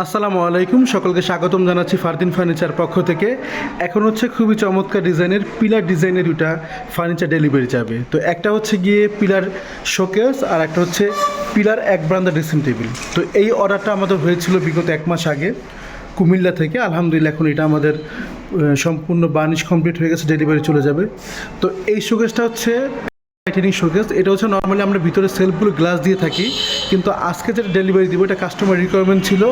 আসসালামু আলাইকুম, সকলকে স্বাগতম জানাচ্ছি ফারদিন ফার্নিচার পক্ষ থেকে। এখন হচ্ছে খুবই চমৎকার ডিজাইনের, পিলার ডিজাইনের দুটা ফার্নিচার ডেলিভারি যাবে তো একটা হচ্ছে গিয়ে পিলার শোকেস আর একটা হচ্ছে পিলার এক ব্রান্দা ড্রেসিং টেবিল। তো এই অর্ডারটা আমাদের হয়েছিল বিগত এক মাস আগে কুমিল্লা থেকে। আলহামদুলিল্লাহ এখন এটা আমাদের সম্পূর্ণ বার্নিশ কমপ্লিট হয়ে গেছে, ডেলিভারি চলে যাবে। তো এই শোকেসটা হচ্ছে টাইটানিক শোকেস এটা হচ্ছে নর্মালি আমরা ভিতরে সেলফগুলো গ্লাস দিয়ে থাকি, কিন্তু আজকে যেটা ডেলিভারি দিব, এটা কাস্টমার রিকোয়ারমেন্ট ছিল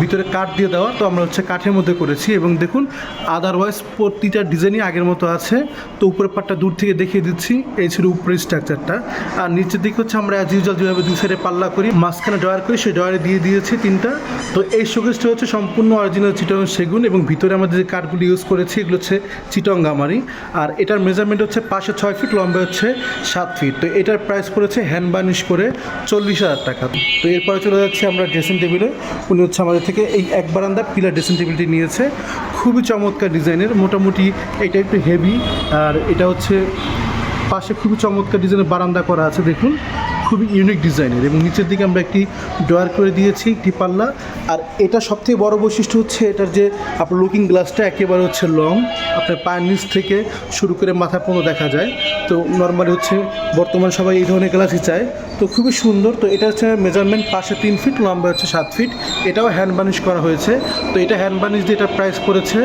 ভিতরে কাঠ দিয়ে দেওয়া তো আমরা হচ্ছে কাঠের মধ্যে করেছি এবং দেখুন আদারওয়াইজ প্রতিটা ডিজাইনই আগের মতো আছে, তো উপরের পাটটা দূর থেকে দেখিয়ে দিচ্ছি, এই ছিল উপরের স্ট্রাকচারটা আর নিচের দিকে হচ্ছে আমরা অ্যাজ ইউজুয়াল যেভাবে দুই সাইডে পাল্লা করি, মাঝখানে ডয়ার করি, সেই ডয়ারে দিয়ে দিয়েছি তিনটা। তো এই শোকেসটা হচ্ছে সম্পূর্ণ অরিজিনাল চিটং সেগুন এবং ভিতরে আমাদের যে কাঠগুলো ইউজ করেছি, এগুলো হচ্ছে চিটং গামারি আর এটার মেজারমেন্ট হচ্ছে পাশে ছয় ফিট লম্বা হচ্ছে সাত ফিট তো এটার প্রাইস পড়েছে হ্যান্ড বার্নিশ করে চল্লিশ হাজার টাকা। তো এরপরে চলে যাচ্ছে আমরা ড্রেসিং টেবিলে উনি হচ্ছে আমাদের থেকে এই এক বারান্দা পিলার ড্রেসিং টেবিলটি নিয়েছে। খুবই চমৎকার ডিজাইনের, মোটামুটি এটা একটু হেভি আর এটা হচ্ছে পাশে খুবই চমৎকার ডিজাইনের বারান্দা করা আছে, দেখুন। খুবই ইউনিক ডিজাইনের এবং নিচের দিকে আমরা একটি ড্রয়ার করে দিয়েছি, একটি পাল্লা। আর এটা সবথেকে বড় বৈশিষ্ট্য হচ্ছে এটার যে আপনার লুকিং গ্লাসটা একেবারে হচ্ছে লং আপনার পায়ের নিচ থেকে শুরু করে মাথা পর্যন্ত দেখা যায়। তো নর্মালি হচ্ছে বর্তমান সবাই এই ধরনের গ্লাসই চায়। তো খুবই সুন্দর, তো এটা হচ্ছে মেজারমেন্ট পাশে তিন ফিট লম্বা হচ্ছে সাত ফিট এটাও হ্যান্ড বার্নিশ করা হয়েছে। তো এটা হ্যান্ড বার্নিশ দিয়ে এটা প্রাইস পড়েছে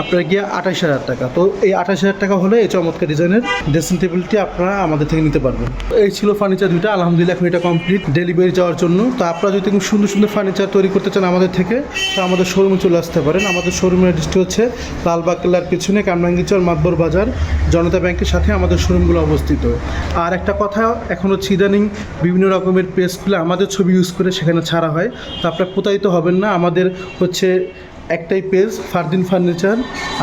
আপনার গিয়ে আঠাশ হাজার টাকা। তো এই আঠাশ হাজার টাকা হলে এই চমৎকার ডিজাইনের ড্রেসিং টেবিলটি আপনারা আমাদের থেকে নিতে পারবেন। এই ছিল ফার্নিচার দুইটা আলহামদুলিল্লাহ, এখন এটা কমপ্লিট ডেলিভারি যাওয়ার জন্য। তো আপনারা যদি সুন্দর সুন্দর ফার্নিচার তৈরি করতে চান আমাদের থেকে, তো আমাদের শোরুমে চলে আসতে পারেন। আমাদের শোরুমের অ্যাড্রেসটি হচ্ছে লালবাগ কেল্লার পিছনে কামরাঙ্গিচর, মাতবর বাজার, জনতা ব্যাংকের সাথে আমাদের শোরুমগুলো অবস্থিত। আর একটা কথা, এখন হচ্ছে ইদানিং বিভিন্ন রকমের পেজ খুলে আমাদের ছবি ইউজ করে সেখানে ছাড়া হয়। তো আপনারা প্রতারিত হবেন না, আমাদের হচ্ছে একটাই পেজ ফারদিন ফার্নিচার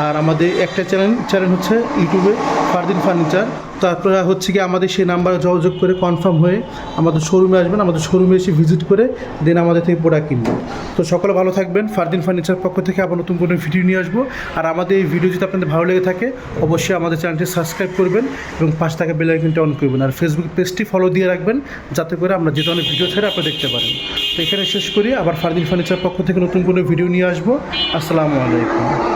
আর আমাদের একটা চ্যানেল চ্যানেল হচ্ছে ইউটিউবে ফারদিন ফার্নিচার তো আপনারা হচ্ছে কি আমাদের সেই নাম্বারে যোগাযোগ করে কনফার্ম হয়ে আমাদের শোরুমে আসবেন, আমাদের শোরুমে এসে ভিজিট করে দেন আমাদের থেকে প্রোডাক্ট কিনবেন তো সকলে ভালো থাকবেন। ফারদিন ফার্নিচার পক্ষ থেকে আবার নতুন কোনো ভিডিও নিয়ে আসব। আর আমাদের এই ভিডিও যদি আপনাদের ভালো লেগে থাকে, অবশ্যই আমাদের চ্যানেলটি সাবস্ক্রাইব করবেন এবং পাশ থাকা বেল আইকনটি অন করবেন। আর ফেসবুক পেজটি ফলো দিয়ে রাখবেন, যাতে করে আমরা যে ধরনের ভিডিও ছাড়ে আপনারা দেখতে পারেন। তো এখানে শেষ করি, আবার ফারদিন ফার্নিচার পক্ষ থেকে নতুন কোনো ভিডিও নিয়ে আসব। আসসালামু আলাইকুম।